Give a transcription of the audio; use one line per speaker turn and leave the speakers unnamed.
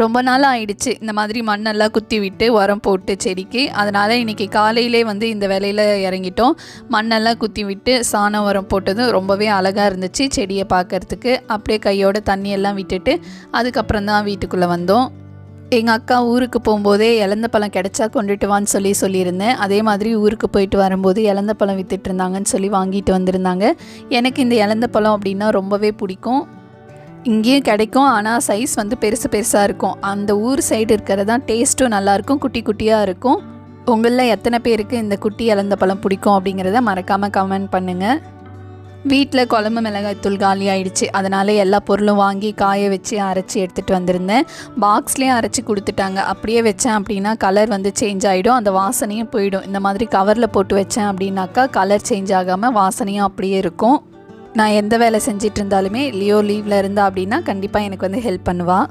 ரொம்ப நாள் ஆயிடுச்சு இந்த மாதிரி மண்ணெல்லாம் குத்தி விட்டு உரம் போட்டு செடிக்கு. அதனால் இன்றைக்கி காலையிலே வந்து இந்த வேலையில் இறங்கிட்டோம். மண்ணெல்லாம் குத்தி விட்டு சாணம் உரம் போட்டதும் ரொம்பவே அழகாக இருந்துச்சு செடியை பார்க்கறதுக்கு. அப்படியே கையோட தண்ணியெல்லாம் விட்டுட்டு அதுக்கப்புறம் தான் வீட்டுக்குள்ளே வந்தோம். எங்கள் அக்கா ஊருக்கு போகும்போதே இலந்த பழம் கிடைச்சா கொண்டுட்டு வான்னு சொல்லி சொல்லியிருந்தேன். அதே மாதிரி ஊருக்கு போயிட்டு வரும்போது இலந்த பழம் வித்துட்டு இருந்தாங்கன்னு சொல்லி வாங்கிட்டு வந்திருந்தாங்க. எனக்கு இந்த இலந்த பழம் அப்படின்னா ரொம்பவே பிடிக்கும். இங்கேயும் கிடைக்கும் ஆனால் சைஸ் வந்து பெருசு பெருசாக இருக்கும். அந்த ஊர் சைடு இருக்கிறது தான் டேஸ்ட்டும் நல்லாயிருக்கும் குட்டி குட்டியாக இருக்கும். உங்களில் எத்தனை பேருக்கு இந்த குட்டி இழந்த பழம் பிடிக்கும் அப்படிங்கிறத மறக்காமல் கமெண்ட் பண்ணுங்கள் வீட்டில் குழம்பு மிளகாய்த்தூள் காலி ஆயிடுச்சு. அதனால் எல்லா பொருளும் வாங்கி காய வச்சு அரைச்சி எடுத்துகிட்டு வந்திருந்தேன். பாக்ஸ்லேயே அரைச்சி கொடுத்துட்டாங்க. அப்படியே வச்சேன் அப்படின்னா கலர் வந்து சேஞ்ச் ஆகிடும் அந்த வாசனையும் போயிடும். இந்த மாதிரி கவரில் போட்டு வச்சேன் அப்படின்னாக்கா கலர் சேஞ்ச் ஆகாமல் வாசனையும் அப்படியே இருக்கும். நான் எந்த வேலை செஞ்சிட்டு இருந்தாலுமே லியோ லீவில் இருந்தா அப்படின்னா கண்டிப்பாக எனக்கு வந்து ஹெல்ப் பண்ணுவாள்